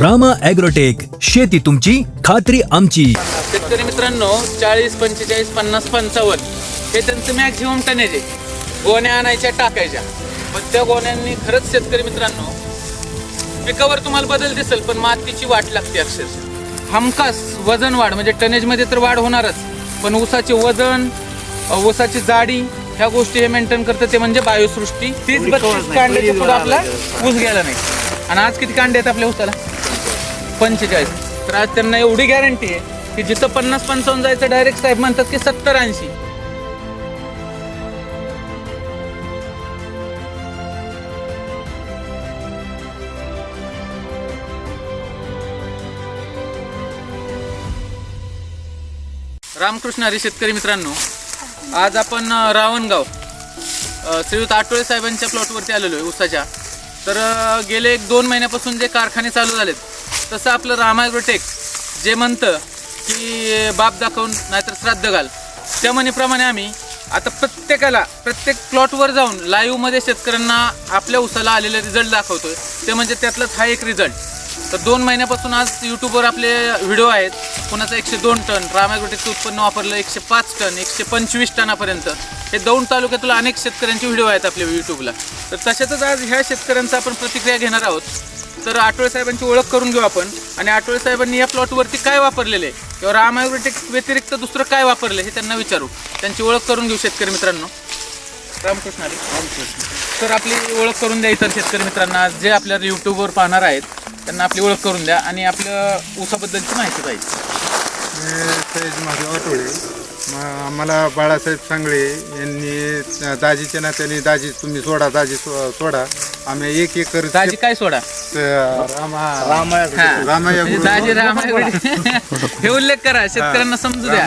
Rama agrotech शेती तुमची खात्री आमची. शेतकरी मित्रांनो चाळीस पंचेचाळीस पन्नास पंचावन्न हे त्यांचं मॅक्झिमम टनेज आहे. गोण्या आणायच्या टाकायच्या. पण त्या गोण्यांनी खरंच शेतकरी मित्रांनो पिकावर तुम्हाला बदल दिसेल पण मातीची वाट लागते अक्षरशः. हमखास वजन वाढ म्हणजे टनेजमध्ये तर वाढ होणारच पण ऊसाचे वजन ऊसाची जाडी ह्या गोष्टी हे मेंटेन करतं ते म्हणजे बायोसृष्टी. तीस बत्तीस कांड्याच्या पुढे आपला ऊस गेला नाही. आणि आज किती कांडे आहेत आपल्या ऊसाला? पंचेचाळीस. तर आज त्यांना एवढी गॅरंटी आहे की जिथं पन्नास पंचावन्न जायचं डायरेक्ट साहेब म्हणतात की सत्तर ऐंशी. रामकृष्ण हरी शेतकरी मित्रांनो आज आपण रावणगाव श्रीयुत आठवळे साहेबांच्या प्लॉटवरती आलेलो आहे उसाच्या तर गेले एक दोन महिन्यापासून जे कारखाने चालू झालेत तसं आपलं रामायग्रोटेक जे म्हणतं की बाप दाखवून नाहीतर श्राद्ध घाल. त्या म्हणीप्रमाणे आम्ही आता प्रत्येकाला प्रत्येक प्लॉटवर जाऊन लाईव्हमध्ये शेतकऱ्यांना आपल्या ऊसाला आलेले रिझल्ट दाखवतोय. ते म्हणजे त्यातलाच हा एक रिझल्ट तर दोन महिन्यापासून आज यूट्यूबवर आपले व्हिडिओ आहेत. कोणाचं एकशे दोन टन रामायग्रोटेकचं उत्पन्न वापरलं एकशे पाच टन एकशे पंचवीस टनापर्यंत. हे दौंड तालुक्यातील अनेक शेतकऱ्यांचे व्हिडिओ आहेत आपल्या यूट्यूबला तर तशातच आज ह्या शेतकऱ्यांचा आपण प्रतिक्रिया घेणार आहोत. तर आठवळे साहेबांची ओळख करून घेऊ आपण. आणि आठवळे साहेबांनी या प्लॉटवरती काय वापरलेले आहे? किंवा रामायग्रोटेक व्यतिरिक्त दुसरं काय वापरलं हे त्यांना विचारू. त्यांची ओळख करून घेऊ शेतकरी मित्रांनो. रामकृष्ण हरी. तर आपली ओळख करून द्या इतर शेतकरी मित्रांना. जे आपल्याला यूट्यूबवर पाहणार आहेत त्यांना आपली ओळख करून द्या. आणि आपल्या ऊसाबद्दलची माहिती पाहिजे. मी सयाजी महादेव आठवळे म- आम्हाला बाळासाहेब सांगळे यांनी दाजीच्या नात्याने दाजी तुम्ही सोडा दाजी सो- सोडा. आम्ही एक एकर दाजी काय सोडा? हा. रामाया म्हणजे दाजी हे उल्लेख करा शेतकऱ्यांना समजू द्या.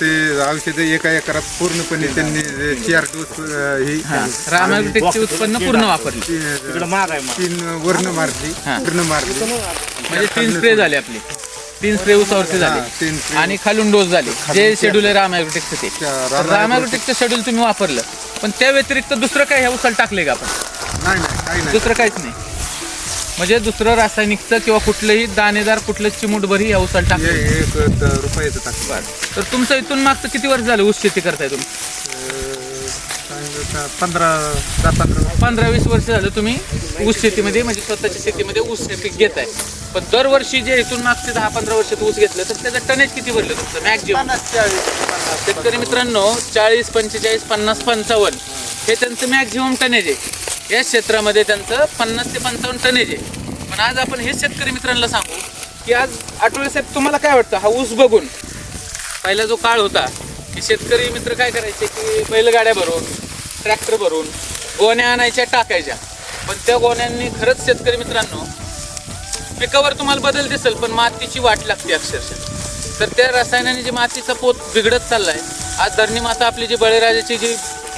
ते औषध एका एकरात पूर्णपणे त्यांनी जे चार डोस अं, ही रामायग्रोटेकचे उत्पन्न पूर्ण वापरले. तीन तीन वर्ण मारली हा. पूर्ण मारली. म्हणजे तीन स्प्रे झाले आपले. तीन स्प्रे ऊसावरती हा, झाले तीन. आणि खालून डोस झाले. जे शेड्यूल आहे रामायग्रोटेकचं ते. त्या शेड्यूल तुम्ही वापरलं. पण त्या व्यतिरिक्त दुसरं काय ह्या उसाला टाकले का आपण? नाही नाही काही नाही. दुसरं काहीच नाही. म्हणजे दुसरं रासायनिकचं किंवा कुठलंही दाणेदार कुठलं चिमूटभरही या उसाला टाकलं हे एक द- रुपयाचं टाकलं तर तुमचं इथून मागचं किती वर्ष झालं ऊस शेती करताय तुम्ही? अं, सांगितलं तर पंधरा दहा पंधरा पंधरा वीस वर्ष झालं तुम्ही ऊस शेतीमध्ये म्हणजे स्वतःच्या शेतीमध्ये ऊस पीक घेताय. पण दरवर्षी जे इथून मागचे दहा पंधरा वर्षात ऊस घेतलं तर त्याचं टनेज किती भरलं तुमचं? मॅक्झिमम शेतकरी मित्रांनो चाळीस पंचेचाळीस पन्नास पंचावन्न हे त्यांचं मॅक्झिमम टनेज आहे. या क्षेत्रामध्ये त्यांचं पन्नास ते पंचावन्न टनेज आहे. पण आज आपण हे शेतकरी मित्रांना सांगू की आज आठवडे साहेब तुम्हाला काय वाटतं? हा ऊस बघून. पहिला जो काळ होता की शेतकरी मित्र काय करायचे की बैलगाड्या भरून ट्रॅक्टर भरून गोण्या आणायच्या टाकायच्या. पण त्या गोण्यांनी खरंच शेतकरी मित्रांनो पिकावर तुम्हाला बदल दिसेल पण मातीची वाट लागते अक्षरशः. तर त्या रसायनाने जे मातीचा पोत बिघडत चालला आहे आज धरणी माता आपली जी बळीराजाची जी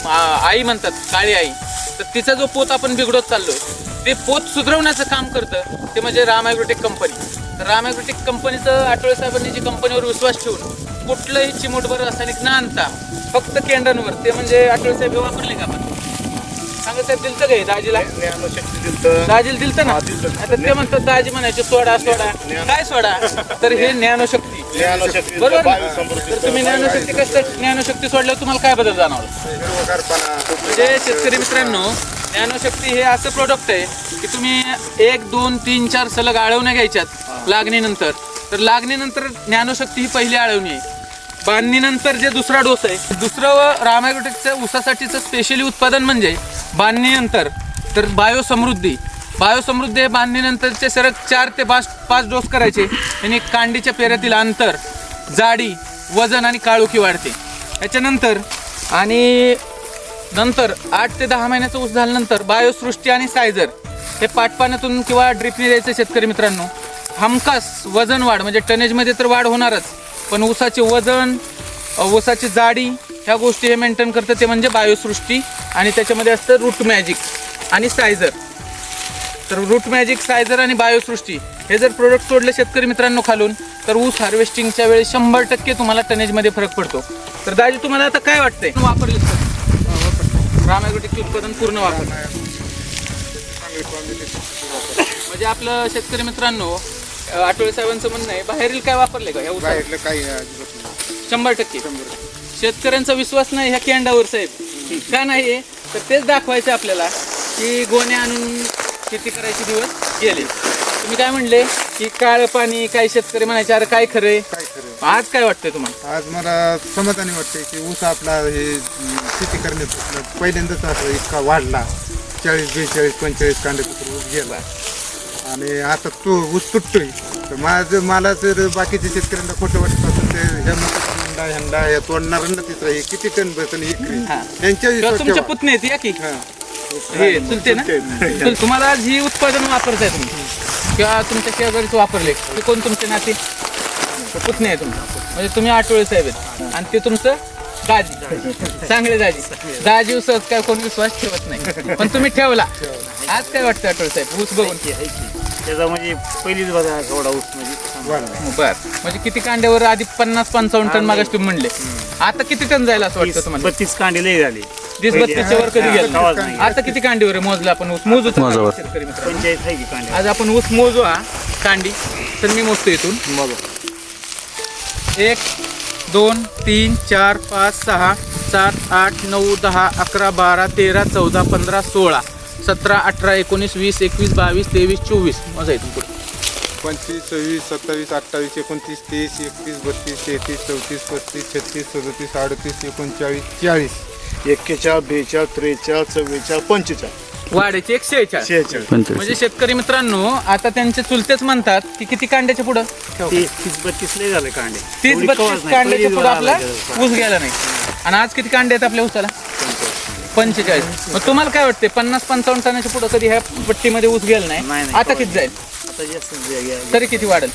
आई म्हणतात काळी आई तर तिचा जो पोत आपण बिघडत चाललोय ते पोत सुधरवण्याचं काम करतं ते म्हणजे राम ॲग्रोटेक कंपनी. तर राम ॲग्रोटेक कंपनीचं आठवळे साहेबांनी जी कंपनीवर विश्वास ठेवून कुठलंही चिमूटभर रासायनिक न आणता फक्त केंडांवर ते म्हणजे आठवळे साहेब हे वापरले का आपण? सांगा साहेब दिलतं काय दाजीला? दाजीला दिलतं ना? आता ते म्हणतात दाजी म्हणायचे सोडा सोडा. काय सोडा? तर हे ज्ञानशक्ती. बरोबर ना? तर तुम्ही ज्ञानशक्ती कसं ज्ञानशक्ती सोडल्यावर तुम्हाला काय बदल जाणवलं म्हणजे शेतकरी मित्रांनो ज्ञानशक्ती हे असं प्रोडक्ट आहे की तुम्ही एक दोन तीन चार सलग आळवण्या घ्यायच्यात लागणीनंतर. तर लागणीनंतर ज्ञानशक्ती ही पहिली आळवणी आहे. बांधणीनंतर जे दुसरा डोस आहे दुसरं रामायग्रोटेकचं ऊसासाठीचं स्पेशली उत्पादन म्हणजे बांधणीनंतर. तर बायोसमृद्धी. बायोसमृद्धी हे बांधणीनंतरचे सरक चार ते पाच पाच डोस करायचे आणि कांडीच्या पेऱ्यातील अंतर जाडी वजन आणि काळोखी वाढते. याच्यानंतर आणि नंतर आठ ते दहा महिन्याचा ऊस झाल्यानंतर बायोसृष्टी आणि सायझर हे पाटपाण्यातून किंवा ड्रिपने द्यायचे शेतकरी मित्रांनो. हमखास वजन वाढ म्हणजे टनेजमध्ये तर वाढ होणारच पण ऊसाचे वजन ऊसाची जाडी ह्या गोष्टी हे मेंटेन करतं ते म्हणजे बायोसृष्टी आणि त्याच्यामध्ये असतं रूट मॅजिक आणि सायझर. तर रूट मॅजिक सायझर आणि बायोसृष्टी हे जर प्रोडक्ट सोडले शेतकरी मित्रांनो खालून तर ऊस हार्वेस्टिंगच्या वेळी शंभर टक्के तुम्हाला टनेजमध्ये फरक पडतो. तर दाजी तुम्हाला आता काय वाटतंय? वापरले रामायग्रोटिकचे उत्पादन पूर्ण वापर म्हणजे आपलं शेतकरी मित्रांनो अं, आठवले साहेबांचं म्हणणं आहे बाहेरील काय वापरले का काही शंभर टक्के. शेतकऱ्यांचा विश्वास नाही ह्या केंडावर साहेब. का नाही? तर तेच दाखवायचं आपल्याला की गोण्या आणून शेती करायचे दिवस गेले. तुम्ही काय म्हणले की काळ पाणी काही शेतकरी म्हणायचे अरे काय खरंय काय खरं आज काय वाटतंय तुम्हाला? आज मला समाधानी वाटते की ऊस आपला हे शेती करण्यात पहिल्यांदाच असं इतका वाढला. चाळीस बेचाळीस पंचेचाळीस कांड्यापासून ऊस गेला. आणि आता तो ऊस तुटतोय. तर माझं मला जर बाकीच्या शेतकऱ्यांना खोटं वाटत असेल ते ह्या हंडा हंडा ह्या तोडणाऱ्यांना तिथं हे किती टन बसन इकरी हा. त्यांच्या तुमच्या. पुतणे आहेत या की? हा. हे चुलते ना? चुल तुम्हाला आज ही उत्पादन वापरताय तुम्ही. किंवा तुमच्या शेजारीच वापरले. ते कोण तुमचे नाते? पुतणे आहे तुमचं. म्हणजे तुम्ही आठवळे साहेब आहेत. आणि ते तुमचं दाजी. चांगले दाजी. दाजी उसत काय कोण विश्वास ठेवत नाही. पण तुम्ही ठेवला. आज काय वाटतं आठवळे साहेब? ऊस बघून. त्याचा म्हणजे पहिलीच बघा ऊस म्हणजे. बर. म्हणजे किती कांड्यावर आधी पन्नास पंचावन्न टन मागास तुम्ही म्हणले. आता किती टन जायला असं वाटतं तुम्हाला? बत्तीस कांडे लई झाले. तीस बत्तीसच्या वर कधी गेलं? आवाज नाही. आता किती कांडीवर आहे? मोजलं आपण ऊस मोजू तर शेतकरी मित्रांनो. पंचायत आहे की कांडे? आज आपण ऊस मोजू हा कांडी. तर मी मोजतो इथून. एक दोन तीन चार पाच सहा सात आठ नऊ दहा अकरा बारा तेरा चौदा पंधरा सोळा सतरा अठरा एकोणीस वीस एकवीस बावीस तेवीस चोवीस. मजा इथून पुढे. पंचवीस सव्वीस सत्तावीस अठ्ठावीस एकोणतीस तीस एकतीस बत्तीस तेहतीस चौतीस पस्तीस छत्तीस सदतीस अडतीस एकोणचाळीस चाळीस. एक्केचाळ बेचाळ त्रेचाळ चव्वेचाळ पंचेचाळ. वाढायचे एक शेहेचाळीस शेहेचाळ. म्हणजे शेतकरी मित्रांनो आता त्यांचे चुलतेच म्हणतात की किती कांड्याच्या पुढं? तीस तीस बत्तीस लई झाले कांडे तीस एवढी बत्तीस नाही. कांड्याच्या पुढं आपला. ऊस गेला नाही. आणि आज किती कांडे आहेत आपल्या ऊसाला? पंचेचाळीस. मग तुम्हाला काय वाटते पन्नास पंचावन्न टनाच्या पुढं कधी ह्या पट्टीमध्ये ऊस गेला नाही? नाही, नाही, आता किती जाईल? आता जास्त जे- जे- तरी किती वाढेल?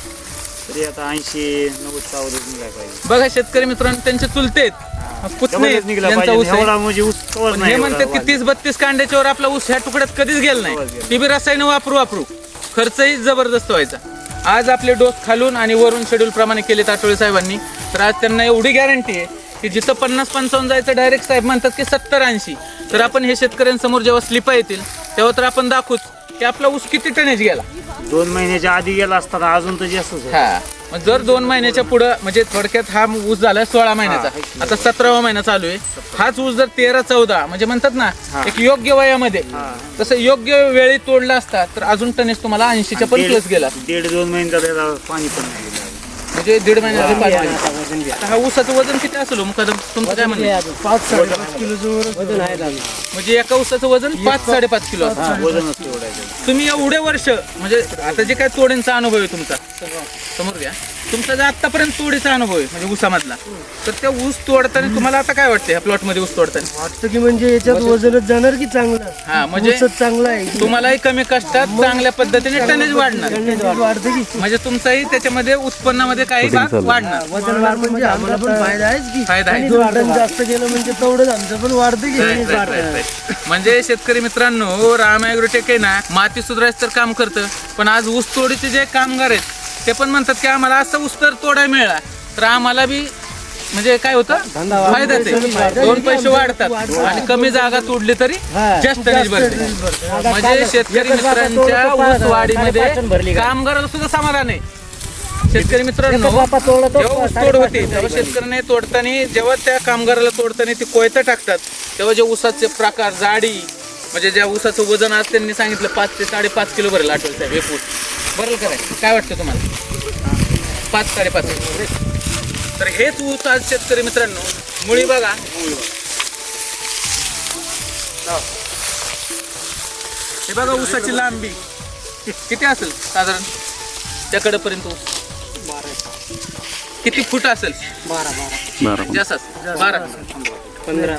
तरी आता ऐंशी नव्वद पाहिजे. बघा शेतकरी मित्रांनो त्यांचे चुलते आहेत. पुतणे आहेत, जबरदस्त निघाला ज्यांचा पाहिजे. ऊस आहे. एवढा म्हणजे ऊस कवच पण नाही हे एवढा म्हणतात की वाढला. तीस बत्तीस कांड्याच्या वर आपला ऊस ह्या तुकड्यात कधीच गेला नाही. ती बी रसायनं वापरू वापरू. खर्चही जबरदस्त व्हायचा. आज आपले डोस खालून आणि वरून शेड्यूल प्रमाणे केले आठवळे साहेबांनी. तर आज त्यांना एवढी गॅरंटी आहे की जिथं पन्नास पंचावन्न जायचं डायरेक्ट साहेब म्हणतात की सत्तर ऐंशी. तर आपण हे शेतकऱ्यांसमोर जेव्हा स्लिपा येतील तेव्हा तर आपण दाखवूच की आपला ऊस किती टनेज गेला. दोन महिन्याच्या आधी गेला असताना अजून तर जास्तच आहे. हा. मग जर दोन महिन्याच्या पुढं म्हणजे थोडक्यात हा ऊस झाला सोळा महिन्याचा. आता सतरावा महिना चालू आहे. हाच ऊस जर तेरा चौदा म्हणजे म्हणतात ना एक योग्य वयामध्ये. तसं योग्य वेळी तोडला असता तर अजून टनेज तुम्हाला ऐंशीच्या पण प्लस गेला. दीड दोन महिन्याचा पाणी पण नाही. म्हणजे दीड महिन्याचे पाच महिने. आता हा ऊसाचं वजन किती असेल हो? मुखादम तुमचं काय म्हणणं म्हणजे एका ऊसाचं वजन पाच साडेपाच किलो असतं. आहे. त्याचं. तुम्ही एवढे वर्ष म्हणजे आता जे काय तोडींचा अनुभव आहे तुमचा? समोर घ्या. तुमचा जर आतापर्यंत तोडीचा अनुभव आहे म्हणजे ऊसामधला तर त्या ऊस तोडताना तुम्हाला आता काय वाटते ह्या प्लॉटमध्ये ऊस तोडताना? वाटतं की म्हणजे याच्यात वजनच जाणार की चांगलं? हा म्हणजे ऊसच चांगला आहे. तुम्हालाही कमी कष्टात चांगल्या पद्धतीने टनेज वाढणार. वाढतं की. म्हणजे तुमचाही त्याच्यामध्ये उत्पन्नामध्ये काही भाग वाढणार. वजन वाढ म्हणजे आम्हाला पण फायदा आहेच की. फायदा आहे. टन जास्त गेलं म्हणजे तेवढंच आमचं पण वाढतं की. म्हणजे शेतकरी मित्रांनो राम ॲग्रोटेक आहे ना माती सुधारायचं तर काम करतं पण आज ऊस तोडीचे जे कामगार आहेत ते पण म्हणतात की आम्हाला असं ऊस तर तोडायला मिळाला. तर आम्हाला बी म्हणजे काय होतं? फायदाच आहे दोन पैसे वाढतात आणि कमी जागा तोडली तरी जास्त भरते. म्हणजे शेतकरी मित्रांच्या ऊस वाढीमध्ये कामगाराला सुद्धा समाधान आहे. शेतकरी मित्रांनो जेव्हा ऊस तोड होते तेव्हा शेतकऱ्याने तोडताना जेव्हा त्या कामगाराला तोडताना ते कोयता टाकतात तेव्हा जे ऊसाचे प्रकार जाडी म्हणजे ज्या ऊसाचं वजन आज त्यांनी सांगितलं पाच ते साडेपाच किलो भरेल आठवल साहेब हे फूट. बरं काय काय वाटतं तुम्हाला? पाच साडेपाच. तर हेच ऊस आज शेतकरी मित्रांनो मुळी बघा. हे बघा ऊसाची लांबी. किती असेल साधारण? त्याकडपर्यंत ऊस. किती फूट असेल? जास्त असेल. बारा पंधरा.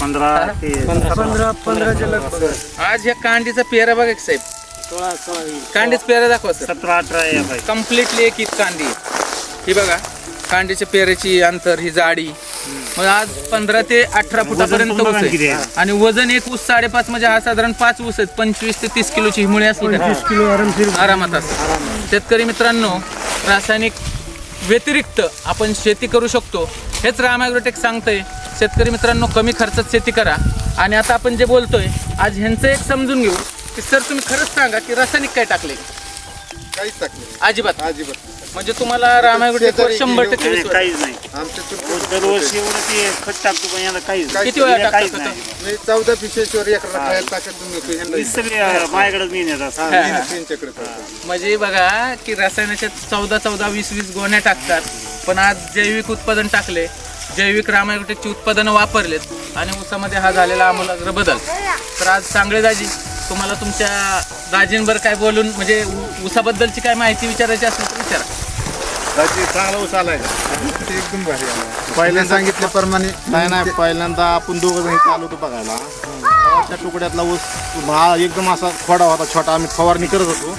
पंधरा. पंधराच्या आज ह्या कांडीचा पेरा बघा कांडीच पेरा दाखवा सर सतरा अठरा या पाहिजे कम्प्लिटली एक कांडी. आहे. ही बघा कांडीच्या पेऱ्याची अंतर ही जाडी. मग आज पंधरा ते अठरा फुटापर्यंत ऊस किती आहे. आहे. आणि वजन एक ऊस साडेपाच म्हणजे हा साधारण पाच ऊस आहेत. पंचवीस ते तीस किलोची ही मुळे असली का किलो आरामशीर. आरामात असते. शेतकरी मित्रांनो रासायनिक व्यतिरिक्त आपण शेती करू शकतो. हेच राम ॲग्रोटेक सांगतंय. शेतकरी मित्रांनो कमी खर्चात शेती करा. आणि आता आपण जे बोलतोय आज ह्यांचं एक समजून घेऊ. की सर तुम्ही खरंच सांगा की रासायनिक काय टाकले? काहीच टाकले अजिबात. अजिबात. म्हणजे तुम्हाला रामायगुटेकवर शंभर टक्के नाही, विश्वास काहीच नाही. आमच्या दरवर्षी एवढं ते खत टाकतो पण याला काहीच नाही. किती वेळा टाकता काहीच खतं? नाही. मी चौदा पिशेश्वर एकरा खायला टाकत तुम्ही ह्यांना सगळी अं, माझ्याकडेच मिळण्यात हा, असतात मी त्यांच्याकडे. म्हणजे बघा की रसायनाच्या चौदा चौदा वीस वीस गोण्या टाकतात पण आज जैविक उत्पादन टाकले जैविक रामायगुटेकची उत्पादनं वापरलेत आणि ऊसामध्ये हा झालेला आमूलाग्र बदल. तर आज सांगळे दाजी तुम्हाला तुमच्या दाजींवर काय बोलून म्हणजे ऊसाबद्दलची काय माहिती विचारायची असेल तर विचारा. त्याची चांगला ऊस आलाय. एकदम भारी पहिल्यांदा सांगितल्याप्रमाणे नाही नाही पहिल्यांदा आपण दोघं जण इथे आलो होतो बघायला. तेव्हा तुकड्यातला ऊस हा एकदम असा खोडा होता छोटा. आम्ही फवारणी करत होतो.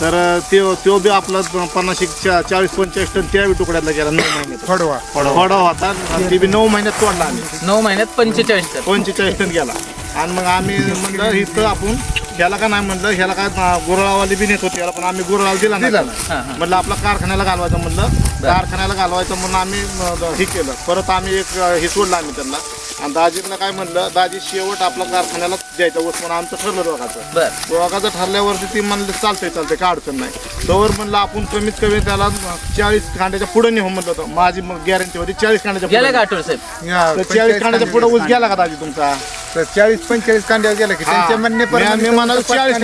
तर ते तो बी आपला पन्नास एक चा- चाळीस पंचेचाळीस टन त्यावेळी तुकड्यातला गेला नऊ महिन्यात. फडवा खोडा होता. आणि ते बी नऊ महिन्यात तोडला आम्ही. नऊ महिन्यात पंचेचाळीस टन. पंचेचाळीस टन गेला. आणि मग आम्ही म्हणलं इथं आपण ह्याला का नाही म्हणलं ह्याला काय गुरळावाली बी नेत होती याला पण आम्ही गुरळाला दिला दिला नाही. हां हां. म्हणलं आपला कारखान्याला घालवायचं म्हणलं. कारखान्याला घालवायचं म्हणून आम्ही अं, हे केलं. परत आम्ही एक अं, हे सोडलं आम्ही त्यांना. आणि दाजींना काय म्हणलं दाजी शेवट आपला कारखान्याला द्यायचा ऊस म्हणून आमचं ठरलं दोघाचं. बर. दोघाचं ठरल्यावरती ती म्हणलं चालतंय चालतंय काय अडचण नाही. तोवर म्हणलं आपण कमीत कमी त्याला चाळीस कांड्याच्या पुढे नेऊ म्हणलं होतं. माझी गॅरंटी होती चाळीस कांड्याच्या गेला पुढे. आठवड साहेब? चाळीस कांड्याच्या पुढे ऊस पंचेचाळीस गेला का दाजी तुमचा? तर चाळीस पंचेचाळीस कांड्यावर गेला की त्यांच्या मी म्हणण्याप्रमाणे मी चाळीस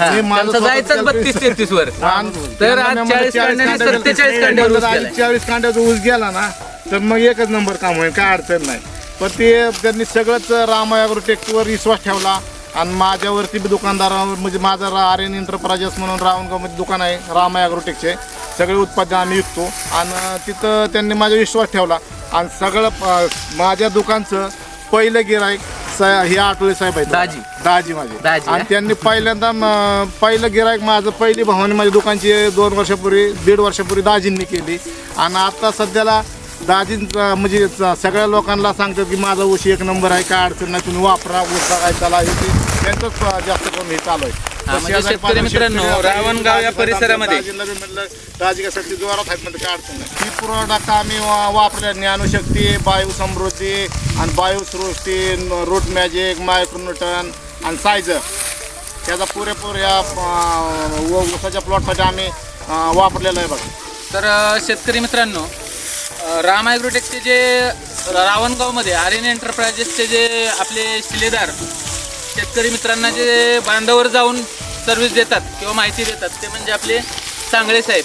हा, मी त्यांचं बत्तीस तेहतीस वर आणि तर त्यांना आज मी म्हणलं चाळीस कांड्याने कांड्यावर सत्तेचाळीस कांड्यावर ऊस म्हणलं गेलाय. आज चाळीस कांड्याचा ऊस गेला ना तर मग एकच नंबर काम होईल. काय अडचण नाही. पण ते त्यांनी सगळंच रामायावर टेकवर विश्वास ठेवला. आणि माझ्यावरती बी दुकानदारावर म्हणजे माझं आर एन एंटरप्राइजेस म्हणून रावणगावमध्ये दुकान आहे रामा ॲग्रोटेकचे सगळे उत्पादन आम्ही विकतो. आणि तिथं त्यांनी माझा विश्वास ठेवला. आणि सगळं माझ्या दुकानचं पहिलं गिराईक सा हे आठवले साहेब आहेत. दाजी. दाजी माझे. दाजी, आणि हा? त्यांनी पहिल्यांदा म- पहिलं गिराईक माझं पहिली भावानी माझ्या दुकानची दोन वर्षापूर्वी दीड वर्षापूर्वी दाजींनी केली. आणि आता सध्याला दाजींचा म्हणजे स- सगळ्या लोकांना सांगतात की माझा ऊस एक नंबर आहे काय अडचण नाही तुम्ही वापरा ऊस बघायला चला हे ते त्यांचंच अं, जास्त करून हे चालू आहे. हा, म्हणजे शेतकरी मित्रांनो, रावणगाव या परिसरामध्ये- कशाची जोरात आहेत म्हणजे काय अडचण नाही. ही प्रोडक्ट आम्ही वा- वापरल्या ज्ञानशक्ती बायू समृद्धी आणि बायू सृष्टी रूट मॅजिक मायक्रोन्यूटन आणि सायझर. त्याचा पुरेपूर या अं, व- ऊसाच्या प्लॉटसाठी आम्ही अं, वापरलेलं आहे बघा. तर अ, शेतकरी मित्रांनो अ, राम ॲग्रोटेकचे जे रावणगावमध्ये आर एन एंटरप्राइजेसचे जे आपले शिलेदार शेतकरी मित्रांना जे बांधावर जाऊन सर्व्हिस देतात किंवा माहिती देतात ते म्हणजे आपले सांगळे साहेब.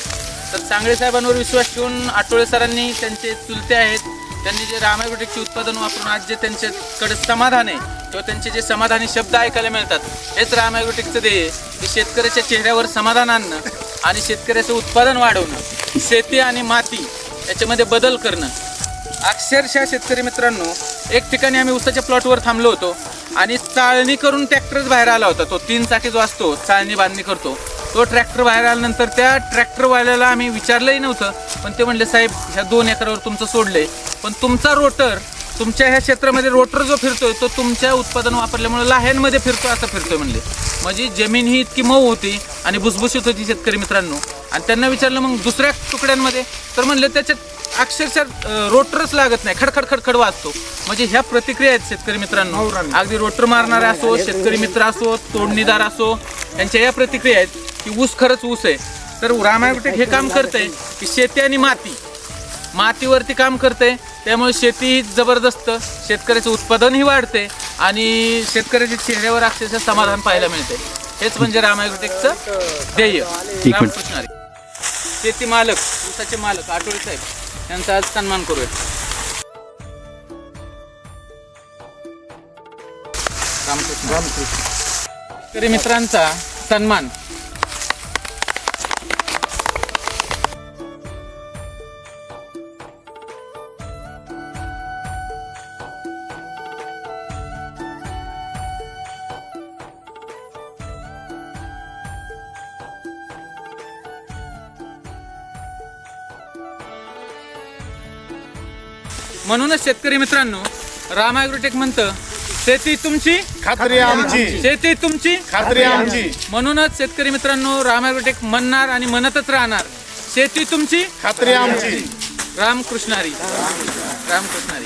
तर सांगळे साहेबांवर विश्वास ठेवून आठवळे सरांनी त्यांचे चुलते आहेत त्यांनी जे राम उत्पादन वापरून आज जे त्यांच्याकडे समाधान आहे किंवा त्यांचे जे समाधानी शब्द ऐकायला मिळतात हेच राम ध्येय आहे. की शेतकऱ्याच्या चेहऱ्यावर समाधान आणणं आणि शेतकऱ्याचं उत्पादन वाढवणं शेती आणि माती याच्यामध्ये बदल करणं. अक्षरशः शेतकरी मित्रांनो एक ठिकाणी आम्ही उसाच्या प्लॉटवर थांबलो होतो. आणि चाळणी करून ट्रॅक्टरच बाहेर आला होता. तो तीन चाकी जो असतो चाळणी बांधणी करतो तो ट्रॅक्टर बाहेर आल्यानंतर त्या ट्रॅक्टरवाल्याला आम्ही विचारलंही नव्हतं. पण ते म्हणले साहेब ह्या दोन एकरावर तुमचं सोडलंय. पण तुमचा रोटर तुमच्या ह्या क्षेत्रामध्ये रोटर जो फिरतोय तो तुमच्या उत्पादन वापरल्यामुळे लाह्यांमध्ये फिरतो असं फिरतोय म्हणले. म्हणजे जमीन ही इतकी मऊ होती आणि भुसभुशीत होती शेतकरी मित्रांनो. आणि त्यांना विचारलं मग दुसऱ्या तुकड्यांमध्ये? तर म्हणले त्याच्यात अक्षरशः रोटरच लागत नाही. खडखड खडखड वाजतो. म्हणजे ह्या प्रतिक्रिया आहेत शेतकरी मित्रांनो. अगदी रोटर मारणारे असो शेतकरी मित्र असो तोडणीदार असो यांच्या या प्रतिक्रिया आहेत की ऊस खरंच ऊस आहे. तर रामायटेक हे काम करतंय की शेती आणि माती. मातीवरती काम करते त्यामुळे शेती ही जबरदस्त. शेतकऱ्याचं उत्पादनही वाढते आणि शेतकऱ्याच्या चेहऱ्यावर अक्षरशः समाधान पाहायला मिळते हेच म्हणजे रामायटेकचं ध्येय. रामकृष्ण. शेती मालक ऊसाचे मालक आठवडे साहेब. यांचा आज सन्मान करूया रामकृष्ण शेतकरी मित्रांचा सन्मान म्हणूनच शेतकरी मित्रांनो राम ॲग्रोटेक म्हणतं शेती तुमची खात्री आमची. शेती तुमची खात्री आमची. म्हणूनच शेतकरी मित्रांनो राम ॲग्रोटेक म्हणणार आणि म्हणतच राहणार. शेती तुमची खात्री आमची. रामकृष्णारी. रामकृष्णारी.